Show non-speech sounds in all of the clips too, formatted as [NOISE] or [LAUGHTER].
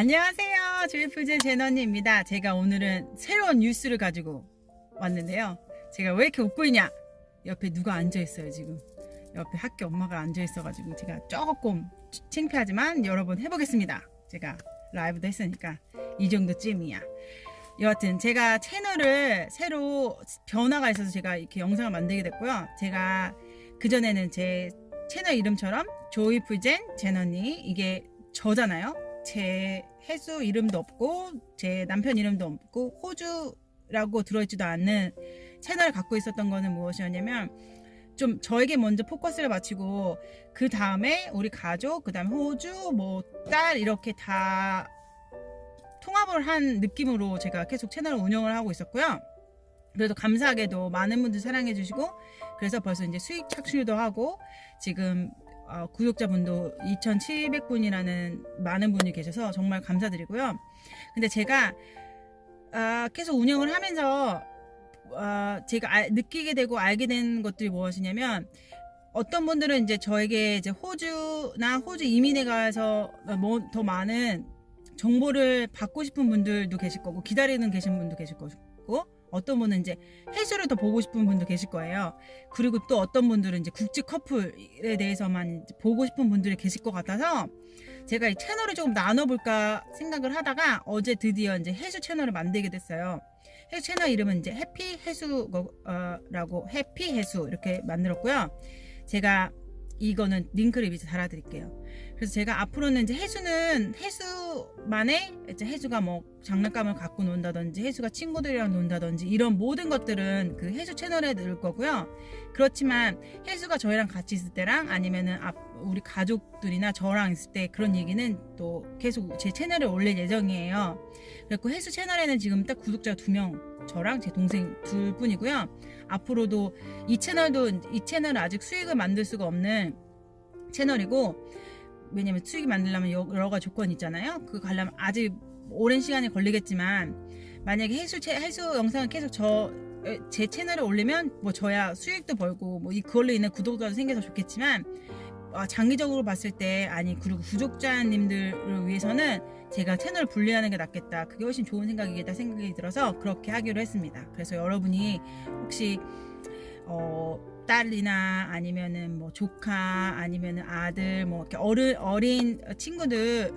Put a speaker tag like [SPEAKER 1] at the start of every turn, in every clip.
[SPEAKER 1] 안녕하세요. 조이풀제 제너니입니다. 제가 오늘은 새로운 뉴스를 가지고 왔는데요. 제가 왜 이렇게 웃고 있냐? 옆에 누가 앉아 있어요, 지금. 옆에 학교 엄마가 앉아 있어가지고 제가 조금 창피하지만 여러 번 해보겠습니다. 제가 라이브도 했으니까 이 정도쯤이야. 여하튼 제가 채널을 새로 변화가 있어서 제가 이렇게 영상을 만들게 됐고요. 제가 그전에는 제 채널 이름처럼 조이풀젠 제너니 이게 저잖아요. 제 해수 이름도 없고 제 남편 이름도 없고 호주라고 들어있지도 않는 채널을 갖고 있었던 거는 무엇이었냐면 좀 저에게 먼저 포커스를 맞추고 그 다음에 우리 가족 그 다음에 호주 뭐 딸 이렇게 다 통합을 한 느낌으로 제가 계속 채널을 운영을 하고 있었고요. 그래도 감사하게도 많은 분들 사랑해 주시고 그래서 벌써 이제 수익 착취도 하고 지금 어, 구독자분도 2,700분이라는 많은 분이 계셔서 정말 감사드리고요. 근데 제가 아, 계속 운영을 하면서 아, 제가 알- 느끼게 되고 알게 된 것들이 무엇이냐면 어떤 분들은 이제 저에게 이제 호주나 호주 이민에 가서 뭐 더 많은 정보를 받고 싶은 분들도 계실 거고 기다리는 계신 분도 계실 거고 어떤 분은 이제 해수를 더 보고 싶은 분도 계실 거예요. 그리고 또 어떤 분들은 이제 국제 커플에 대해서만 보고 싶은 분들이 계실 것 같아서 제가 이 채널을 조금 나눠볼까 생각을 하다가 어제 드디어 이제 해수 채널을 만들게 됐어요. 해수 채널 이름은 이제 해피 해수라고 해피 해수 이렇게 만들었고요. 제가 이거는 링크를 밑에 달아드릴게요. 그래서 제가 앞으로는 이제 해수는 해수만의 이제 해수가 뭐 장난감을 갖고 논다든지 해수가 친구들이랑 논다든지 이런 모든 것들은 그 해수 채널에 넣을 거고요. 그렇지만 해수가 저희랑 같이 있을 때랑 아니면은 앞 우리 가족들이나 저랑 있을 때 그런 얘기는 또 계속 제 채널에 올릴 예정이에요. 그리고 해수 채널에는 지금 딱 구독자가 두 명, 저랑 제 동생 둘 뿐이고요. 앞으로도 이 채널도 이 채널은 아직 수익을 만들 수가 없는 채널이고 왜냐면 수익 만들려면 여러 가지 조건이 있잖아요. 그거 가려면 아직 오랜 시간이 걸리겠지만 만약에 해수 채, 해수 영상을 계속 저 제 채널에 올리면 뭐 저야 수익도 벌고 뭐 이- 그걸로 인해 구독자도 생겨서 좋겠지만 어, 장기적으로 봤을 때 아니 그리고 구독자님들을 위해서는 제가 채널을 분리하는 게 낫겠다. 그게 훨씬 좋은 생각이겠다 생각이 들어서 그렇게 하기로 했습니다. 그래서 여러분이 혹시 어, 딸이나 아니면은 뭐 조카 아니면은 아들 뭐 이렇게 어른 어린 친구들을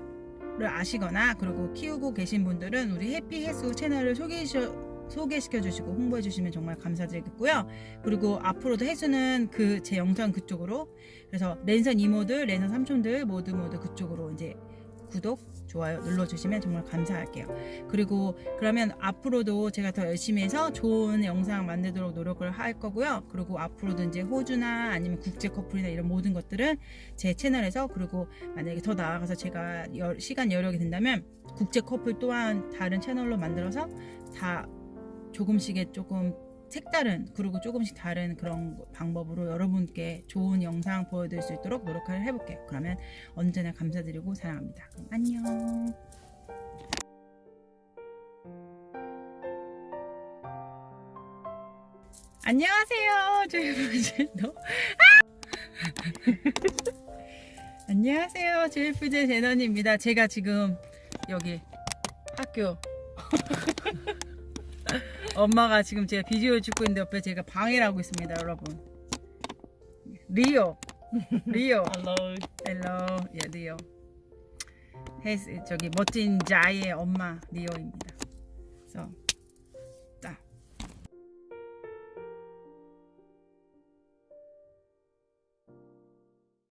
[SPEAKER 1] 아시거나 그리고 키우고 계신 분들은 우리 해피 해수 채널을 소개해 소개시켜 주시고 홍보해 주시면 정말 감사드리겠고요. 그리고 앞으로도 해수는 그 제 영상 그쪽으로 그래서 랜선 이모들, 랜선 삼촌들 모두 모두 그쪽으로 이제 구독, 좋아요 눌러주시면 정말 감사할게요. 그리고 그러면 앞으로도 제가 더 열심히 해서 좋은 영상 만들도록 노력을 할 거고요. 그리고 앞으로도 이제 호주나 아니면 국제 커플이나 이런 모든 것들은 제 채널에서 그리고 만약에 더 나아가서 제가 여- 시간 여력이 된다면 국제 커플 또한 다른 채널로 만들어서 다 조금씩의 조금 색다른 그리고 조금씩 다른 그런 방법으로 여러분께 좋은 영상 보여드릴 수 있도록 노력을 해볼게요. 그러면 언제나 감사드리고 사랑합니다. 안녕. 안녕하세요. 조이프제너. 안녕하세요. 조이프제 제너니입니다. 제가 지금 여기 학교 엄마가 지금 제가 비디오를 찍고 있는데 옆에 제가 방해를 하고 있습니다, 여러분. 리오, 리오, [LAUGHS]
[SPEAKER 2] Hello.
[SPEAKER 1] 헬로, 예, 리오. 헤스 저기 멋진 자이의 엄마 리오입니다. 그래서